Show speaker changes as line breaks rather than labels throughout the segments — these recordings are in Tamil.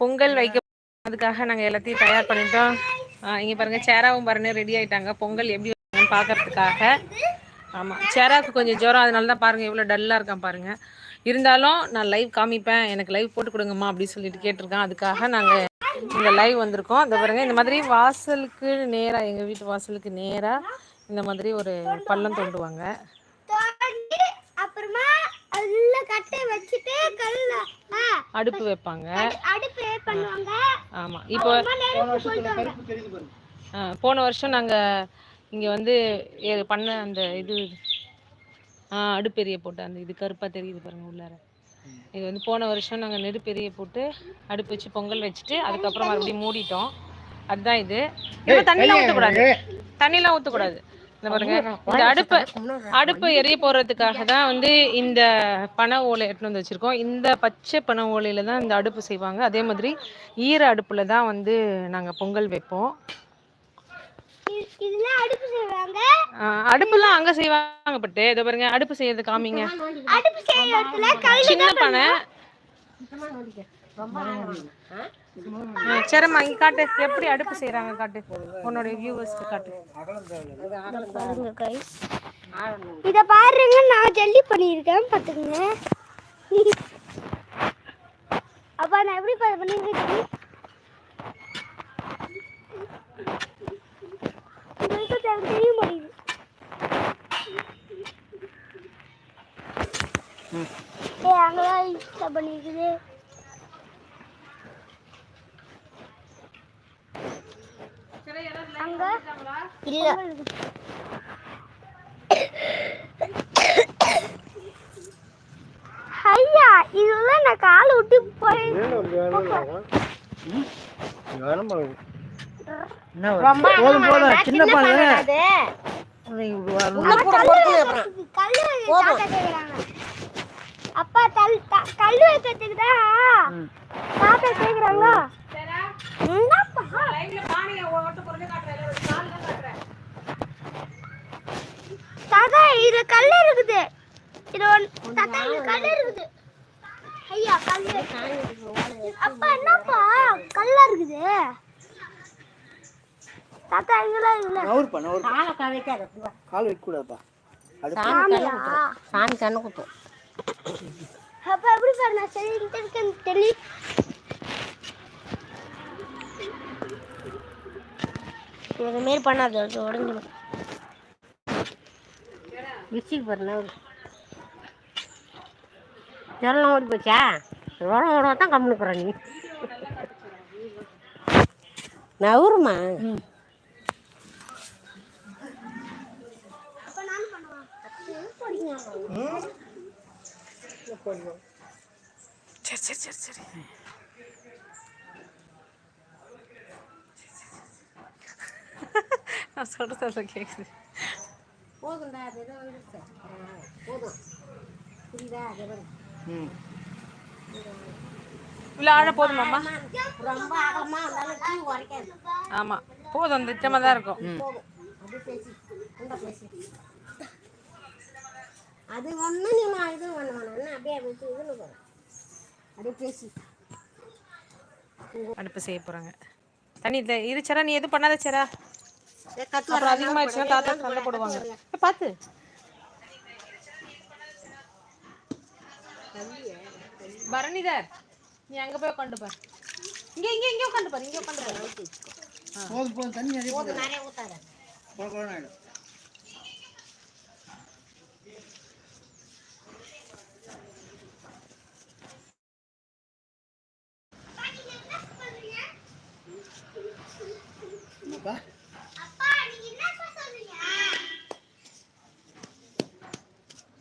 பொங்கல் வைக்க அதுக்காக நாங்கள் எல்லாத்தையும் தயார் பண்ணிட்டோம். இங்கே பாருங்கள் சேராவும் பாருங்க ரெடி ஆயிட்டாங்க. பொங்கல் எப்படி வைக்கணும்னு பார்க்கறதுக்காக ஆமாம் சேராவுக்கு கொஞ்சம் ஜுரம் அதனால தான் பாருங்கள் எவ்வளோ டல்லாக இருக்கான் பாருங்கள் இருந்தாலும் நான் லைவ் காமிப்பேன். எனக்கு லைவ் போட்டு கொடுங்கம்மா அப்படின்னு சொல்லிட்டு கேட்டிருக்கேன். அதுக்காக நாங்கள் இந்த லைவ் வந்திருக்கோம். அதை பாருங்க இந்த மாதிரி வாசலுக்கு நேராக எங்கள் வீட்டு வாசலுக்கு நேராக இந்த மாதிரி ஒரு பள்ளம் தோண்டுவாங்க.
அப்புறமா அதுல கட்டை வச்சுட்டு கல்ல
அடுப்பு வைப்பாங்க.
அடுப்பு பண்ணுவாங்க.
ஆமாம் இப்போ ஆ, போன வருஷம் நாங்கள் இங்கே வந்து ஏ- பண்ண அந்த இது ஆ அடுப்பெரிய போட்டு அந்த இது கருப்பாக தெரியுது பாருங்க உள்ளார. இது வந்து போன வருஷம் நாங்கள் நெருப்பெரிய போட்டு அடுப்பு வச்சு பொங்கல் வச்சுட்டு அதுக்கப்புறம் மறுபடியும் மூடிட்டோம். அதுதான் இது. இப்போ தண்ணிலாம் ஊற்றக்கூடாது தண்ணிலாம் ஊற்றக்கூடாது இந்த பாருங்க. இந்த அடுப்பை அடுப்பு எரிய போடுறதுக்காக தான் வந்து இந்த பனை ஓலை எடுத்துன்னு வந்து வச்சிருக்கோம். இந்த பச்சை பனை ஓலையில தான் இந்த அடுப்பு செய்வாங்க. அதே மாதிரி ஈர அடுப்புல தான் வந்து நாங்கள் பொங்கல் வைப்போம். அடுப்புலாம் அங்க செய்வாங்க பட்டு. இதோ பாருங்க அடுப்பு செய்யறது காமிங்க. சின்ன பனை. சரிம்மா இங்க காட்டு. எப்படி அடுப்பு செய்யறாங்க காட்டு? உன்னோட வியூவர்ஸ்க்கு காட்டு.
பாருங்க கைஸ் இத பாருங்க நான் ஜல்லி பண்ணியிருக்கேன் பாத்துக்கங்க. அப்பா நான் எப்படி பா- பண்ணியிருக்கேன் ஜல்லி? இது வரைக்கும் எனக்கு தெரிய மாட்டேங்குது. ஏ அங்கதான் இன்ஸ்டா அங்க? இல்ல. ஐயா இதெல்லாம் நான் காலை விட்டு போய்
போதும் போதும் சின்ன பால்
கல்லு தாத்தா கேக்குறாங்க. அப்பா தல் கல்லு வைக்கிறதுக்கு தான் தாத்தா கேக்குறாங்க என்னப்பா தாத்தா இதுல கல்லு இருக்குது. இது தாத்தா இதுல கல்லு இருக்குது. ஐயா கல்லு அப்பா என்னப்பா? கல்லா இருக்குது. தாத்தா இதுல இல்ல
நவுறு பண்ண ஒரு
காலை கவிக்காத
கால் வைக்க கூடாதுப்பா அது
சாமி கண்ணு குத்தும்
அப்ப எப்படி பாரு நான் சொல்லிட்டு இருக்கேன்னு தெரியல இது மாரி பண்ணாத அது உடஞ்சிடும்.
மிக்சிக்கு பாருங்க ஜலம் ஓடி போச்சா? ஜலம் ஓட தான் கம்முனுக்குற நீ. நவுருமா
அப்ப நான் பண்ணுவேன்
சரி சரி சரி சரி. நான் கேக்குது.
போதும்டா அது ஏதோ போதும். புரியுதா? அது
இவ்வளோ ஆழ போதுமாம்மா
ரொம்ப அகலமா இருந்தாலும் உரைக்காது.
போதும் அந்த தான் இருக்கும்.
போதும். அது பேசி இந்த பேசி. அது ஒன்று நீ நான் இது பண்ண வேணாம். அப்படியே வச்சு இதுன்னு போகிறேன் அப்படியே பேசி.
அடுப்பு செய்ய போறாங்க. தண்ணி இல்லை இது சரா நீ எதுவும் பண்ணாத சரா? அப்புறம் அதிகமாயிடுச்சுன்னா தாத்தா சண்டை போடுவாங்க. பார்த்து பரணிதர் நீ அங்க போய் உட்காந்து பாரு. இங்க இங்க இங்க உட்காந்து பாரு இங்க உட்காந்து பாரு.
போதும் போதும். தண்ணி நிறைய போதும்
நிறைய ஊற்றாத
குழ குழன்னு ஆயிடும் என்னப்பா
அப்பா நீங்க என்னப்பா சொல்றீங்க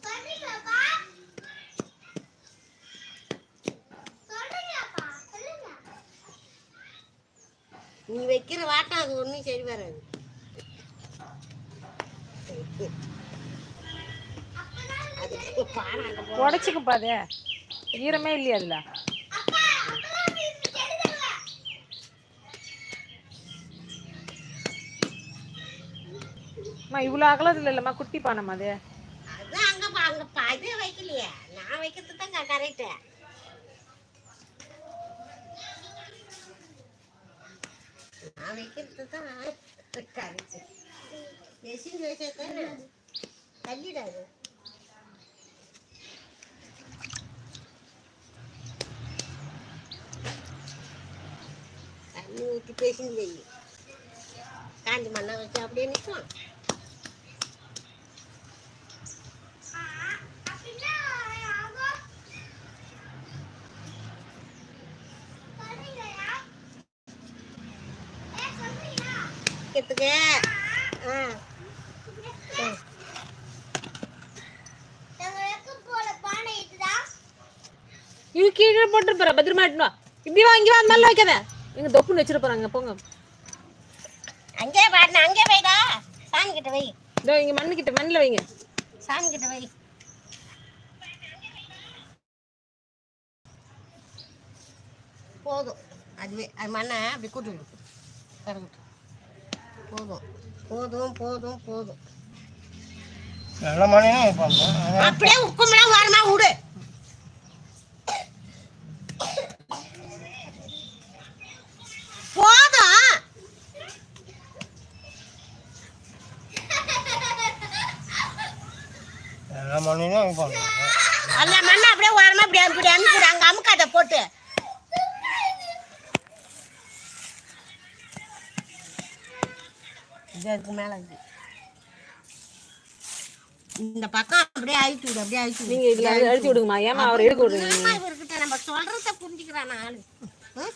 சொல்றீங்களாப்பா சொல்றீங்களாப்பா சொல்லுங்க
நீ வைக்கிற வாட்டம் அது ஒன்றும் சரி வராது. அது பானை அங்கே போ
உடச்சிக்கும் பாது ஈரமே இல்லையா அதுல.
கெடுதல
அம்மா இவ்வளோ அகலத்துல இல்லைம்மா குட்டி பானைம்மா அது.
அது அங்கே அங்கே வைக்கலையே. நான் வைக்கிறது தான் கரெக்டு நான் வைக்கிறது தான் கரெக்டு எசின் வச்சா தானே தள்ளிடாது தண்ணி ஊற்றி பேசின்னு வை காஞ்சி மண்ணை வச்சு அப்படியே நிற்கும்
அப்படின்னா ஆகும் சொல்றீங்களா ஏ சொல்றீங்களா
வைக்கிறதுக்கு ஆ
நாங்க வைக்க போற பானை இதுதான்
இது கீழே போட்டு போற. பத்திரமா எடுத்துன்னு வா. இப்படி வா இங்க வா அந்த மாதிரி வைக்காத. எங்க தொப்புன்னு வச்சிட்டு போறாங்க. போங்க.
அங்கேயே பாருங்க அங்கேயே வைடா சாமி கிட்ட வை
இதோ இங்க மண்ணு கிட்ட மண்ணில் வைங்க.
சாமி கிட்ட வை போதும் அதுவே அது மண்ணை அப்படி கூட்டு விடு கறந்துட்டு போதும். போதும் போதும் போதும்.
நல்ல மணினா வைப்பாங்க.
அப்படியே உப்புமெல்லாம் வரமா விடு போதும்
நல்ல மணினா வைப்பாங்க
அந்த மண்ணை அப்படியே ஓரமா இப்படி இப்படி அமுக்குடு அங்க அமுக்காத போட்டு. இது அதுக்கு மேல இந்த பக்கம் அப்படியே அழிச்சு விடு அப்படியே அழிச்சு விடு.
நீங்க இதுல அழு- அழுத்தி விடுங்கம்மா. ஏமா அவர் எடுக்க விடுங்க
இவர்கிட்ட நம்ம சொல்றத புரிஞ்சுக்கிறான் ஆளு. ம்?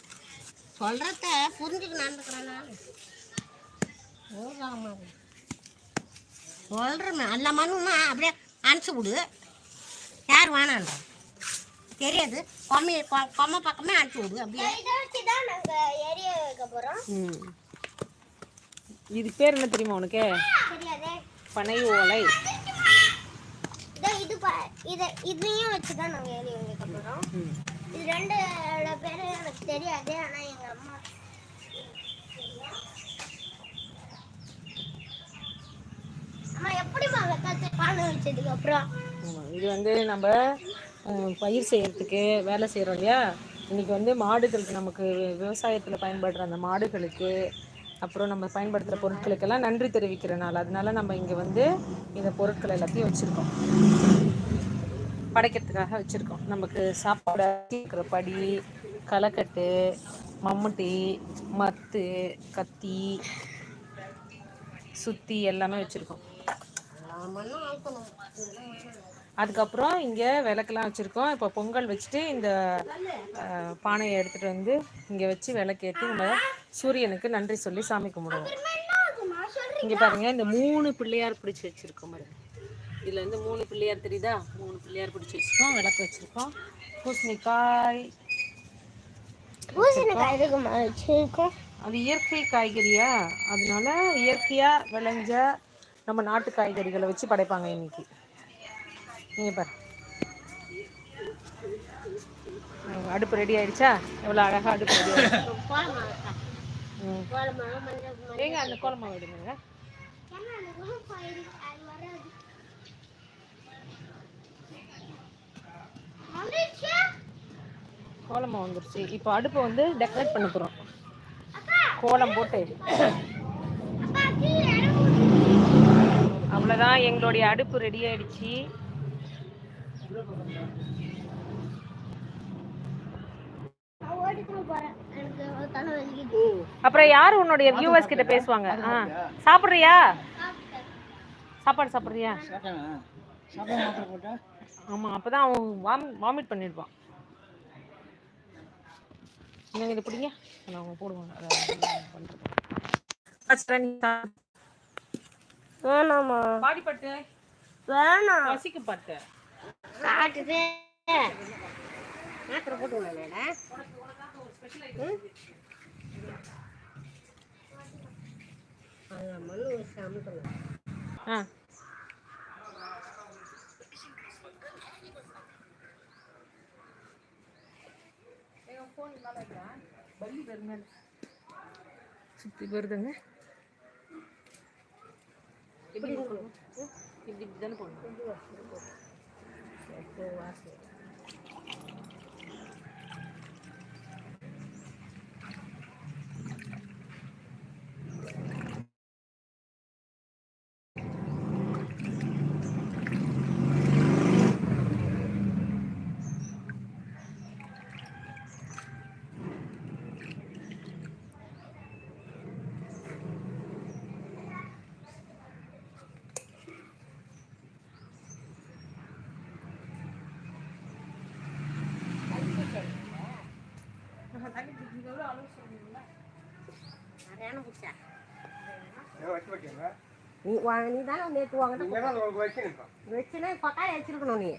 சொல்றத புரிஞ்சுக்க நடந்துக்கிறான் ஆளு. ஓதாமா சொல்றேன் அல்ல மண்ணுன்னா அப்படியே அனுப்பிச்சு விடு. யார் வேணான்றா தெரியாது. கொம்மி கொ- கொம்மை பக்கமே அனுப்பிச்சு விடு அப்படியே.
ம். இது பேர் என்ன தெரியுமா உனக்கு?
தெரியாதே
பனை ஓலை
இதோ இது பா இதை இதையும் வச்சு தான் நாங்க எரிய வைக்க போறோம்
ம்
இது ரெண்டோட பேரு எனக்கு தெரியாது ஆனா எங்க அம்மா அம்மா எப்படிம்மா வைக்காது பானை வச்சதுக்கு அப்புறம்
ஆமா, இது வந்து நம்ம பயிர் செய்யறதுக்கு வேலை செய்கிறோம் இல்லையா? இன்னைக்கு வந்து மாடுகளுக்கு நமக்கு விவசாயத்தில் பயன்படுற அந்த மாடுகளுக்கு அப்புறம் நம்ம பயன்படுத்துகிற பொருட்களுக்கெல்லாம் நன்றி தெரிவிக்கிற நாள். அதனால நம்ம இங்கே வந்து இந்த பொருட்கள் எல்லாத்தையும் வச்சுருக்கோம். படைக்கிறதுக்காக வச்சுருக்கோம். நமக்கு சாப்பாடு இருக்கிற படி களைக்கட்டு மம்முட்டி மத்து கத்தி சுத்தி எல்லாமே வச்சுருக்கோம். அதுக்கப்புறம் இங்கே விளக்கெல்லாம் வச்சுருக்கோம். இப்போ பொங்கல் வச்சுட்டு இந்த பானையை எடுத்துகிட்டு வந்து இங்கே வச்சு விளக்கேற்றி நம்ம சூரியனுக்கு நன்றி சொல்லி சாமி கும்பிடுவோம். இங்கே பாருங்க இந்த மூணு பிள்ளையார் பிடிச்சி வச்சுருக்கோம் பாருங்க இதில் வந்து மூணு பிள்ளையார் தெரியுதா? மூணு பிள்ளையார் பிடிச்சி வச்சுருக்கோம். விளக்கு வச்சுருக்கோம். பூசணிக்காய்
பூசணிக்காய்
அது இயற்கை காய்கறியா? அதனால இயற்கையாக விளைஞ்ச நம்ம நாட்டு காய்கறிகளை வச்சு படைப்பாங்க இன்னைக்கு. நீங்கள் பாரு. அடுப்பு ரெடி ஆயிடுச்சா? எவ்வளோ அழகாக அடுப்பு ரெடி ஆயிடுச்சு. ஏங்க அந்த கோலமாக எடுங்க.
கோலமாக வந்துருச்சு.
இப்போ அடுப்பை வந்து டெக்கரேட் பண்ண போகிறோம் கோலம் போட்டு
அப்பா கீழே இடம் போடு.
அவ்வளோதான் எங்களுடைய அடுப்பு ரெடி ஆயிடுச்சு. அப்புறம் யார் உன்னுடைய வியூவர்ஸ் கிட்ட பேசுவாங்க? ஆ. சாப்பிட்றியா? சாப்பாடு சாப்பிட்றியா?
சாப்பிட்டானா சாப்பிட மாத்திரை போட்டா
ஆமாம் அப்போ தான் அவன் வாமி வாமிட் பண்ணிடுவான் என்னங்க இது பிடிங்க? நான் அவங்க போடுவாங்க.
வேணாமா.
பாடிப்பட்டு
வேணாம்.
பசிக்கு பட்டு.
காட்டுது. மாத்திரை போட்டு அமுக்கணும்
ஆ சுற்றி வருதுங்க. எப்படி போடணும்? இப்படி இப்படி தானே போடணும்
சரியான புடிச்சா
ஏன்
நீ வா நீ தானே நேற்று வாங்கிட்ட வச்சுனா சொக்காயில் வச்சிருக்கணும் நீ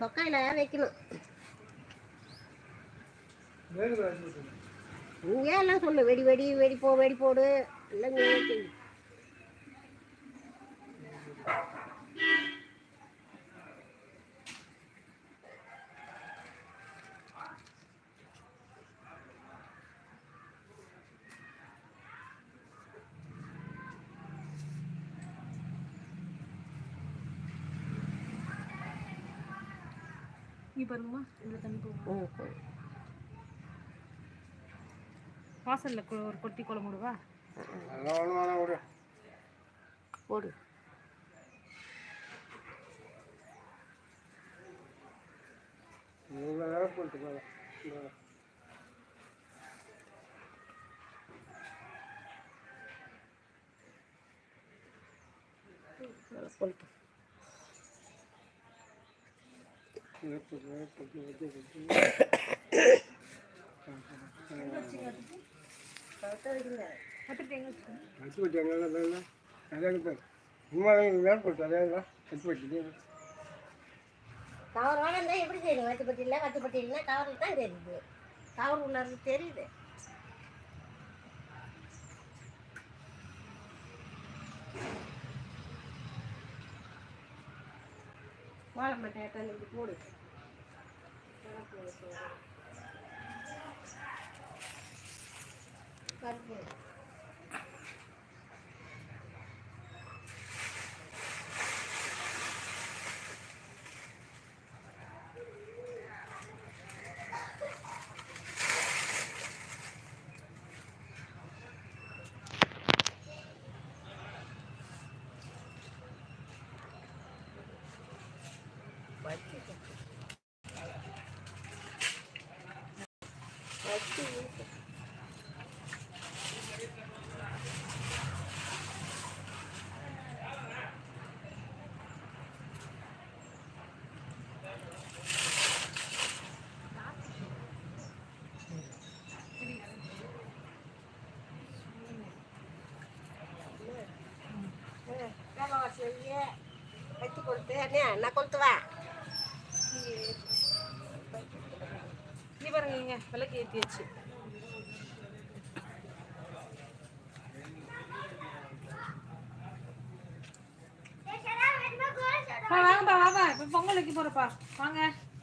சொக்காயில் வைக்கணும் நீ ஏன் எல்லாம் சொல்லு வெடி வெடி வெடி போ வெடி போடு எல்லாம் நீ
பாருங்கம்மா. இவ்வளோ தண்ணி போகும். வாசலில் ஒரு கொட்டி குளம் விடுவா
போடு.
இவ்வளோ நேரம் போட்டு போகலாம்
போட்டு
வச்சு அதான் சும்மா வேலை போட்டு அதான் வச்சு வச்சுட்டு
கவர் எப்படி தெரியும் வத்துப்பட்டி இல்லை வத்துப்பட்டி இல்லைன்னா கவரில் தான் தெரியுது. கவர் உள்ள தெரியுது. வாழை மட்டை தண்ணி போடு பருப்பு செய்ய வச்சு கொடுத்து அண்ணா நான் கொளுத்துவா
இங்கே பாருங்க இங்கே. விளக்கு ஏற்றியாச்சு வாங்கப்பா வாப்பா இப்போ பொங்கல் வைக்க போகிறப்பா வாங்க.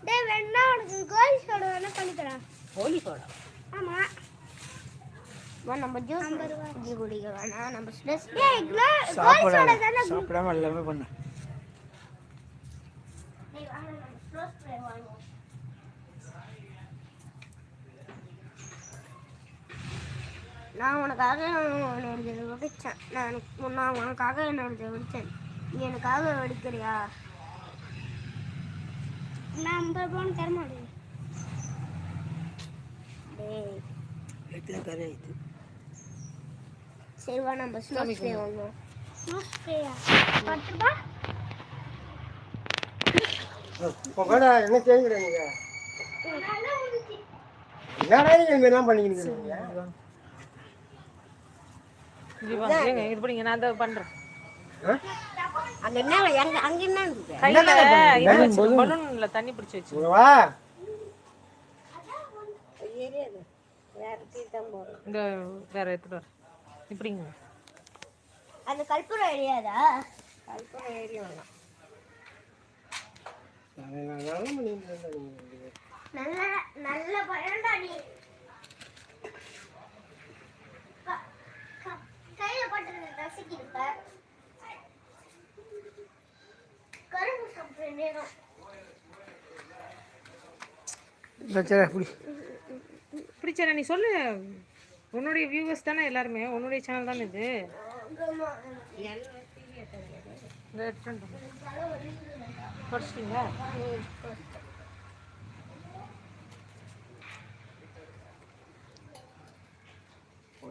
டேய் வேணா உனக்கு கோலி சோடா வேணா பண்ணி தரேன்.
கோழி சோடா?
ஆமா.
நம்ம ஜூஸ் குடிக்க வேணாம் நம்ம ஸ்ட்ரெஸ்
டேய் கோலி சோடா தானே
சாப்பிடாம எல்லாமே பண்ண
டேய் வாங்க நம்ம ஸ்லோ ஸ்ப்ரே வாங்குவோம்
நான் உனக்காக என்னோடது வெடிச்சேன். நான் நான் உனக்காக என்னோடது வெடிச்சேன் நீ எனக்காக வெடிக்கிறியா?
நான் ஐம்பது ரூபான்னு தர மாட்டேன்.
டேய். சரி வா நம்ம ஸ்னோ ஸ்ப்ரே வாங்குவோம்.
ஸ்லோ ஸ்ப்ரேயா பத்து ரூபா
இப்போ கூட என்ன செய்யுங்க என்னடா இதெல்லாம் பண்ணிக்கிட்டு இருக்கீங்க
இது படிங்க நான் அதை பண்ணுறேன்
அங்க என்ன எங்க அங்க என்ன இருக்குது
கையில் இது? வச்சு பலூனில் தண்ணி பிடிச்சி வச்சு
வா.
வேற
இந்த எடுத்துட்டு வரேன் இப்படிங்க
அந்த எரியாதா?
வேணாம்.
இருக்கீங்க
நல்ல நல்ல பயன்டா நீ. கையில போட்டு ரசிக்கி இருப்ப. கரும்பு சாப்பிட்ற நேரம்.
நீ சொல்லு. உன்னுடைய வியூவர்ஸ் தானே எல்லாருமே? உன்னுடைய சேனல் தானே இது? இந்த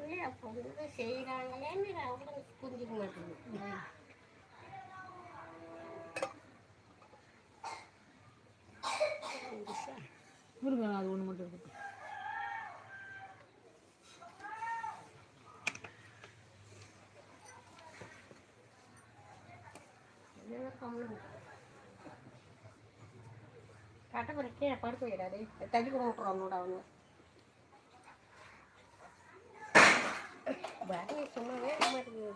செய்கிறாங்களே
அப்போ வந்து செய்கிறாங்களேன்னு அவங்களுக்கு புரிஞ்சுக்க மாட்டேங்குது
முருகன் அது ஒன்று மட்டும் இருக்கட்டும்
கட்டப்படிக்கே படுத்து வைடாது தள்ளி கூட விட்டுருவாங்க அவங்க பாட்டி சும்மாவே மாட்டேங்குது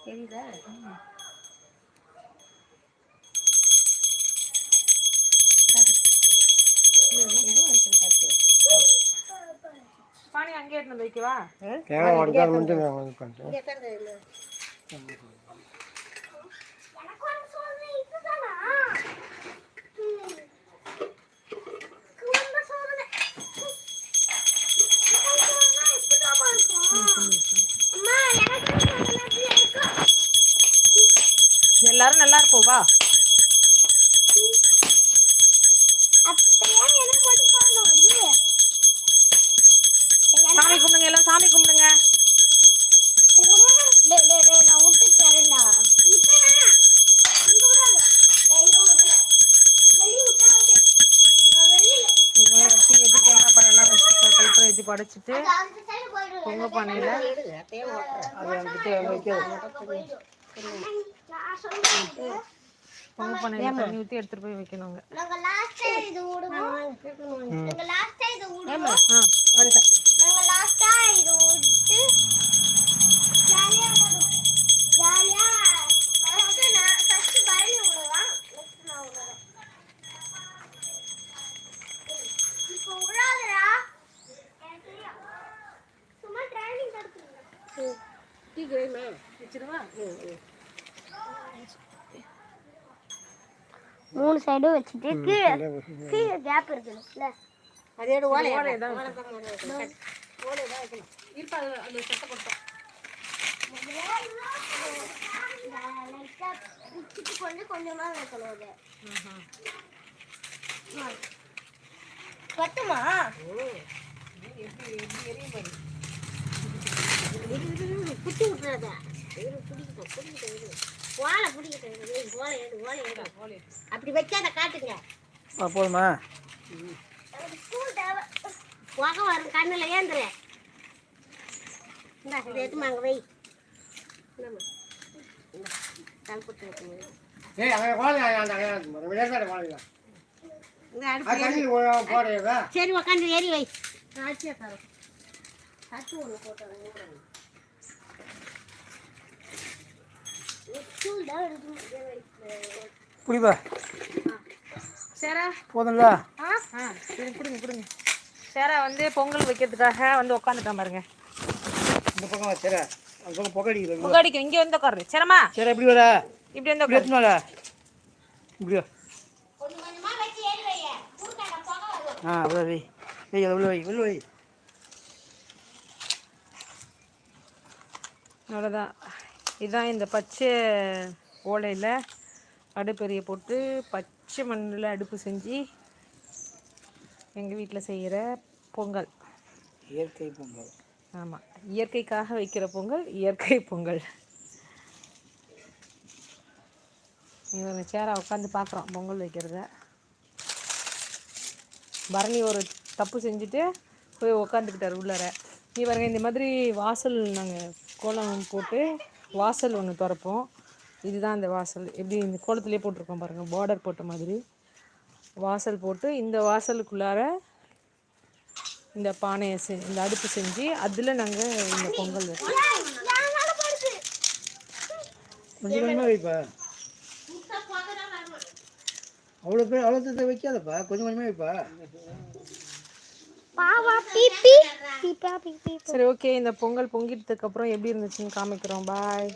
தெரியுதா?
பானி அங்கே எடுத்து வந்து வைக்கவா?
தேங்காய் உடச்சாலும் மட்டும் நான் இது பண்ணுறேன்
இங்கே தான் இந்த
எனக்கு ஒன்று சொல்றேன் இதுதானா ம். குடும்ப சோதனை குடும்ப சோதனை இப்படிதாம்மா இருக்கும். அம்மா எனக்கு சோதனை எப்படி இருக்கும்
எல்லாரும் நல்லா இருப்போம் வா
அப்ப ஏன் எனக்கு மட்டும் சோதனை வருது
சாமி கும்பிடுங்க எல்லாம் சாமி கும்பிடுங்க
டேய் டேய் டேய் நான் விட்டு தரேன்டா விட்டேனா இங்க விடாத டேய் இங்க விடல வெளிய விட்டா விட்டு நான் வெளியில.
இவன் வெட்டி ஏற்றி தேங்காய் பழம்லாம் கழுப்புற ஏற்றி படைச்சிட்டு பொங்க
அது வைக்காது
நான் சொல்றேன்
பொங்க பானையில் தண்ணி ஊற்றி எடுத்துகிட்டு போய் வைக்கணுங்க
சும்மா ட்ரைனிங் கொடுத்துருங்க
டீ
வச்சிருவா
மூணு சைடும் வச்சுட்டு கீழே கீழே கேப் இருக்குல்ல?
அதோட ஓலை
ஓலை தான்
ஓலை தான்
இருப்பா அது அந்த சட்டை கொடுத்தோம்
கொஞ்சம் கொஞ்சமா வைக்கணும் அது பத்துமா
குத்தி விட்டுறாத. ஓலை ஏய், ஓலை எடு ஓலை எடு அப்படி வைக்காத காட்டுங்க.
போதுமா.
புகை வரும் கண்ணில் ஏந்துரு. இந்தா இதை எடுத்துமா அங்கே வை. சரி உக்காந்து ஏறி வை. ஆச்சியா தரோம். தட்டு ஒன்று போட்டு
புரியுதா
சேரா.
போதும்ல?
ஆ ஆ இது கொடுங்க கொடுங்க. சேரா வந்து பொங்கல் வைக்கிறதுக்காக வந்து உட்காந்துட்டான் பாருங்க.
இந்த பக்கம் வச்சுற அந்த பக்கம் புகை அடிக்கிறது
புகாடிக்கும் இங்கே வந்து உட்காரு சேரம்மா.
சரி எப்படி வர
இப்படி வந்து
இப்படி
உட்காரு
இப்படியா ஆ அவ்வளோ வை. வை உள்ள வை உள்ள வை.
அவ்வளோதான் இதுதான் இந்த பச்சை ஓலையில் அடுப்பெரிய போட்டு பச்சை மண்ணில் அடுப்பு செஞ்சு எங்கள் வீட்டில் செய்கிற பொங்கல்.
இயற்கை பொங்கல்.
ஆமாம் இயற்கைக்காக வைக்கிற பொங்கல் இயற்கை பொங்கல். இவங்க சேரா உட்காந்து பார்க்குறோம் பொங்கல் வைக்கிறத. பரணி ஒரு தப்பு செஞ்சுட்டு போய் உக்காந்துக்கிட்டார் உள்ளார. நீ பாருங்க இந்த மாதிரி வாசல் நாங்கள் கோலம் போட்டு வாசல் ஒன்று திறப்போம். இதுதான் இந்த வாசல். எப்படி இந்த கோலத்திலே போட்டிருக்கோம் பாருங்கள் பார்டர் போட்ட மாதிரி. வாசல் போட்டு இந்த வாசலுக்குள்ளார இந்த பானையை செ இந்த அடுப்பு செஞ்சு அதில் நாங்கள் இந்த பொங்கல் வைப்போம்.
கொஞ்சம் கொஞ்சமாக வைப்பா. அவ்வளோ பேர் அவ்வளோ வைக்காதப்பா. கொஞ்சம் கொஞ்சமாக வைப்பா.
பாவா பிபி பிபா பிபி
சரி ஓகே இந்த பொங்கல் பொங்கிட்டதுக்கு அப்புறம் எப்படி இருந்துச்சுன்னு காமிக்கிறோம். பாய்